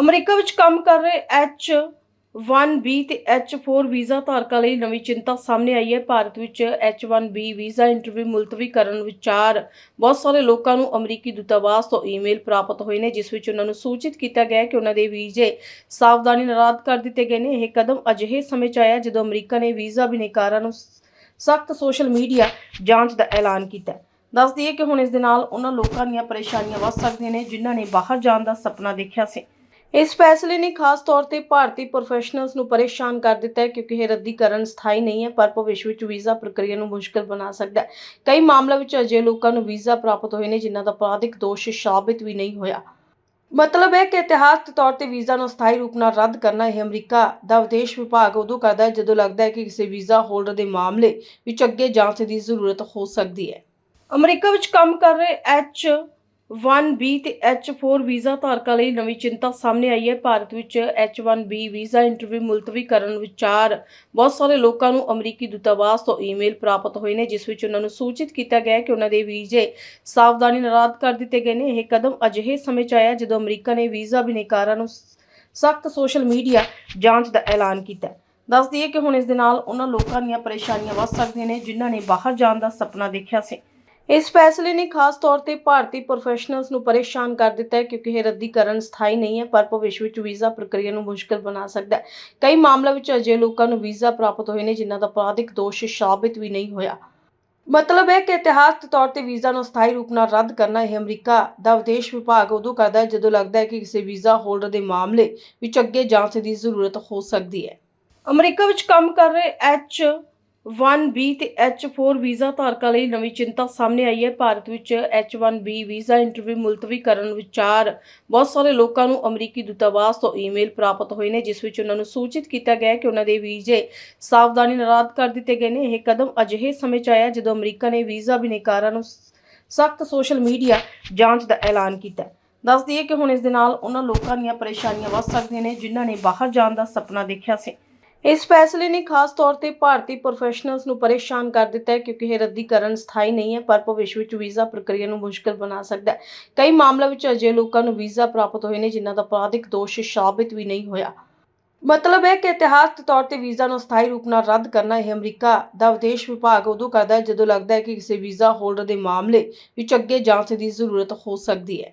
America ਵਿੱਚ ਕੰਮ ਕਰ ਰਹੇ ਐਚ 1B ਤੇ H4 ਵੀਜ਼ਾ ਧਾਰਕਾਂ ਲਈ ਨਵੀਂ ਚਿੰਤਾ ਸਾਹਮਣੇ ਆਈ ਹੈ। ਭਾਰਤ ਵਿੱਚ H1B ਵੀਜ਼ਾ ਇੰਟਰਵਿਊ ਮੁਲਤਵੀ ਕਰਨ ਵਿਚਾਰ। ਬਹੁਤ ਸਾਰੇ ਲੋਕਾਂ ਨੂੰ ਅਮਰੀਕੀ ਦੂਤਾਵਾਸ ਤੋਂ ਈਮੇਲ ਪ੍ਰਾਪਤ ਹੋਏ ਨੇ, ਜਿਸ ਵਿੱਚ ਉਹਨਾਂ ਨੂੰ ਸੂਚਿਤ ਕੀਤਾ ਗਿਆ ਹੈ ਕਿ ਉਹਨਾਂ ਦੇ ਵੀਜ਼ੇ ਸਾਵਧਾਨੀ ਨਾਲ ਰੱਦ ਕਰ ਦਿੱਤੇ ਗਏ ਨੇ। ਇਹ ਕਦਮ ਅਜਿਹੇ ਸਮੇਂ 'ਚ ਆਇਆ ਜਦੋਂ ਅਮਰੀਕਾ ਨੇ ਵੀਜ਼ਾ ਬਿਨੇਕਾਰਾਂ ਨੂੰ ਸਖਤ ਸੋਸ਼ਲ ਮੀਡੀਆ ਜਾਂਚ ਦਾ ਐਲਾਨ ਕੀਤਾ। ਹੈ ਦੱਸ ਦਈਏ ਕਿ ਹੁਣ ਇਸ ਦੇ ਨਾਲ ਉਹਨਾਂ ਲੋਕਾਂ ਦੀਆਂ ਪਰੇਸ਼ਾਨੀਆਂ ਵੱਧ ਸਕਦੀਆਂ ਨੇ, ਜਿਨ੍ਹਾਂ ਨੇ ਬਾਹਰ ਜਾਣ ਦਾ ਸੁਪਨਾ ਦੇਖਿਆ ਸੀ। ਇਸ ਫੈਸਲੇ ਨੇ ਖਾਸ ਤੌਰ ਤੇ ਭਾਰਤੀ ਪ੍ਰੋਫੈਸ਼ਨਲਸ ਨੂੰ ਪਰੇਸ਼ਾਨ ਕਰ ਦਿੱਤਾ ਹੈ ਕਿਉਂਕਿ ਇਹ ਰੱਦੀਕਰਨ ਸਥਾਈ ਨਹੀਂ ਹੈ, ਪਰ ਭਵਿੱਖ ਵਿੱਚ ਵੀਜ਼ਾ ਪ੍ਰਕਿਰਿਆ ਨੂੰ ਮੁਸ਼ਕਲ ਬਣਾ ਸਕਦਾ ਹੈ। ਕਈ ਮਾਮਲਿਆਂ ਵਿੱਚ ਅਜਿਹੇ ਲੋਕਾਂ ਨੂੰ ਵੀਜ਼ਾ ਪ੍ਰਾਪਤ ਹੋਏ ਨੇ ਜਿਨ੍ਹਾਂ ਦਾ ਅਪਰਾਧਿਕ ਦੋਸ਼ ਸਾਬਿਤ ਵੀ ਨਹੀਂ ਹੋਇਆ। ਮਤਲਬ ਹੈ ਕਿ ਇਤਿਹਾਸਕ ਤੌਰ ਤੇ ਵੀਜ਼ਾ ਨੂੰ ਸਥਾਈ ਰੂਪ ਨਾਲ ਰੱਦ ਕਰਨਾ ਇਹ ਅਮਰੀਕਾ ਦਾ ਵਿਦੇਸ਼ ਵਿਭਾਗ ਉਦੋਂ ਕਰਦਾ ਹੈ ਜਦੋਂ ਲੱਗਦਾ ਹੈ ਕਿ ਕਿਸੇ ਵੀਜ਼ਾ ਹੋਲਡਰ ਦੇ ਮਾਮਲੇ ਵਿੱਚ ਅੱਗੇ ਜਾਂਚ ਦੀ ਜ਼ਰੂਰਤ ਹੋ ਸਕਦੀ ਹੈ। ਅਮਰੀਕਾ ਵਿੱਚ ਕੰਮ ਕਰ ਰਹੇ ਐਚ 1B ਤੇ H4 ਵੀਜ਼ਾ ਧਾਰਕਾਂ ਲਈ ਨਵੀਂ ਚਿੰਤਾ ਸਾਹਮਣੇ ਆਈ ਹੈ। ਭਾਰਤ ਵਿੱਚ H1B ਵੀਜ਼ਾ ਇੰਟਰਵਿਊ ਮੁਲਤਵੀ ਕਰਨ ਵਿਚਾਰ। ਬਹੁਤ ਸਾਰੇ ਲੋਕਾਂ ਨੂੰ ਅਮਰੀਕੀ ਦੂਤਾਵਾਸ ਤੋਂ ਈਮੇਲ ਪ੍ਰਾਪਤ ਹੋਏ ਨੇ, ਜਿਸ ਵਿੱਚ ਉਹਨਾਂ ਨੂੰ ਸੂਚਿਤ ਕੀਤਾ ਗਿਆ ਹੈ ਕਿ ਉਹਨਾਂ ਦੇ ਵੀਜ਼ੇ ਸਾਵਧਾਨੀ ਨਾਲ ਰੱਦ ਕਰ ਦਿੱਤੇ ਗਏ ਨੇ। ਇਹ ਕਦਮ ਅਜਿਹੇ ਸਮੇਂ 'ਚ ਆਇਆ ਜਦੋਂ ਅਮਰੀਕਾ ਨੇ ਵੀਜ਼ਾ ਬਿਨੇਕਾਰਾਂ ਨੂੰ ਸਖਤ ਸੋਸ਼ਲ ਮੀਡੀਆ ਜਾਂਚ ਦਾ ਐਲਾਨ ਕੀਤਾ। ਹੈ ਦੱਸ ਦਈਏ ਕਿ ਹੁਣ ਇਸ ਦੇ ਨਾਲ ਉਹਨਾਂ ਲੋਕਾਂ ਦੀਆਂ ਪਰੇਸ਼ਾਨੀਆਂ ਵੱਧ ਸਕਦੀਆਂ ਨੇ, ਜਿਨ੍ਹਾਂ ਨੇ ਬਾਹਰ ਜਾਣ ਦਾ ਸੁਪਨਾ ਦੇਖਿਆ ਸੀ। ਇਸ ਫੈਸਲੇ ਨੇ ਖਾਸ ਤੌਰ ਤੇ ਭਾਰਤੀ ਪ੍ਰੋਫੈਸ਼ਨਲਸ ਨੂੰ ਪਰੇਸ਼ਾਨ ਕਰ ਦਿੱਤਾ ਹੈ ਕਿਉਂਕਿ ਇਹ ਰੱਦੀਕਰਨ ਸਥਾਈ ਨਹੀਂ ਹੈ, ਪਰ ਭਵਿੱਖ ਵਿੱਚ ਵੀਜ਼ਾ ਪ੍ਰਕਿਰਿਆ ਨੂੰ ਮੁਸ਼ਕਲ ਬਣਾ ਸਕਦਾ ਹੈ। ਕਈ ਮਾਮਲਿਆਂ ਵਿੱਚ ਅਜਿਹੇ ਲੋਕਾਂ ਨੂੰ ਵੀਜ਼ਾ ਪ੍ਰਾਪਤ ਹੋਏ ਨੇ, ਜਿਨ੍ਹਾਂ ਦਾ ਅਪਰਾਧਿਕ ਦੋਸ਼ ਸਾਬਿਤ ਵੀ ਨਹੀਂ ਹੋਇਆ। ਮਤਲਬ ਹੈ ਕਿ ਇਤਿਹਾਸਕ ਤੌਰ ਤੇ ਵੀਜ਼ਾ ਨੂੰ ਸਥਾਈ ਰੂਪ ਨਾਲ ਰੱਦ ਕਰਨਾ ਇਹ ਅਮਰੀਕਾ ਦਾ ਵਿਦੇਸ਼ ਵਿਭਾਗ ਉਦੋਂ ਕਰਦਾ ਹੈ ਜਦੋਂ ਲੱਗਦਾ ਹੈ ਕਿ ਕਿਸੇ ਵੀਜ਼ਾ ਹੋਲਡਰ ਦੇ ਮਾਮਲੇ ਵਿੱਚ ਅੱਗੇ ਜਾਂਚ ਦੀ ਜ਼ਰੂਰਤ ਹੋ ਸਕਦੀ ਹੈ। ਅਮਰੀਕਾ ਵਿੱਚ ਕੰਮ ਕਰ ਰਹੇ ਐਚ 1B ਤੇ H4 ਵੀਜ਼ਾ ਧਾਰਕਾਂ ਲਈ ਨਵੀਂ ਚਿੰਤਾ ਸਾਹਮਣੇ ਆਈ ਹੈ। ਭਾਰਤ ਵਿੱਚ H1B ਵੀਜ਼ਾ ਇੰਟਰਵਿਊ ਮੁਲਤਵੀ ਕਰਨ ਵਿਚਾਰ। ਬਹੁਤ ਸਾਰੇ ਲੋਕਾਂ ਨੂੰ ਅਮਰੀਕੀ ਦੂਤਾਵਾਸ ਤੋਂ ਈਮੇਲ ਪ੍ਰਾਪਤ ਹੋਏ ਨੇ, ਜਿਸ ਵਿੱਚ ਉਹਨਾਂ ਨੂੰ ਸੂਚਿਤ ਕੀਤਾ ਗਿਆ ਹੈ ਕਿ ਉਹਨਾਂ ਦੇ ਵੀਜ਼ੇ ਸਾਵਧਾਨੀ ਨਾਲ ਰੱਦ ਕਰ ਦਿੱਤੇ ਗਏ ਨੇ। ਇਹ ਕਦਮ ਅਜਿਹੇ ਸਮੇਂ 'ਚ ਆਇਆ ਜਦੋਂ ਅਮਰੀਕਾ ਨੇ ਵੀਜ਼ਾ ਬਿਨੇਕਾਰਾਂ ਨੂੰ ਸਖਤ ਸੋਸ਼ਲ ਮੀਡੀਆ ਜਾਂਚ ਦਾ ਐਲਾਨ ਕੀਤਾ। ਹੈ ਦੱਸ ਦਈਏ ਕਿ ਹੁਣ ਇਸ ਦੇ ਨਾਲ ਉਹਨਾਂ ਲੋਕਾਂ ਦੀਆਂ ਪਰੇਸ਼ਾਨੀਆਂ ਵੱਧ ਸਕਦੀਆਂ ਨੇ, ਜਿਨ੍ਹਾਂ ਨੇ ਬਾਹਰ ਜਾਣ ਦਾ ਸੁਪਨਾ ਦੇਖਿਆ ਸੀ। ਇਸ ਫੈਸਲੇ ਨੇ ਖਾਸ ਤੌਰ ਤੇ ਭਾਰਤੀ ਪ੍ਰੋਫੈਸ਼ਨਲਸ ਨੂੰ ਪਰੇਸ਼ਾਨ ਕਰ ਦਿੱਤਾ ਹੈ ਕਿਉਂਕਿ ਇਹ ਰੱਦੀਕਰਨ ਸਥਾਈ ਨਹੀਂ ਹੈ, ਪਰ ਭਵਿੱਖ ਵਿੱਚ ਵੀਜ਼ਾ ਪ੍ਰਕਿਰਿਆ ਨੂੰ ਮੁਸ਼ਕਲ ਬਣਾ ਸਕਦਾ ਹੈ। ਕਈ ਮਾਮਲਿਆਂ ਵਿੱਚ ਅਜਿਹੇ ਲੋਕਾਂ ਨੂੰ ਵੀਜ਼ਾ ਪ੍ਰਾਪਤ ਹੋਏ ਨੇ ਜਿਨ੍ਹਾਂ ਦਾ ਅਪਰਾਧਿਕ ਦੋਸ਼ ਸਾਬਿਤ ਵੀ ਨਹੀਂ ਹੋਇਆ। ਮਤਲਬ ਹੈ ਕਿ ਇਤਿਹਾਸਕ ਤੌਰ ਤੇ ਵੀਜ਼ਾ ਨੂੰ ਸਥਾਈ ਰੂਪ ਨਾਲ ਰੱਦ ਕਰਨਾ ਇਹ ਅਮਰੀਕਾ ਦਾ ਵਿਦੇਸ਼ ਵਿਭਾਗ ਉਦੋਂ ਕਰਦਾ ਹੈ ਜਦੋਂ ਲੱਗਦਾ ਹੈ ਕਿ ਕਿਸੇ ਵੀਜ਼ਾ ਹੋਲਡਰ ਦੇ ਮਾਮਲੇ ਵਿੱਚ ਅੱਗੇ ਜਾਂਚ ਦੀ ਜ਼ਰੂਰਤ ਹੋ ਸਕਦੀ ਹੈ।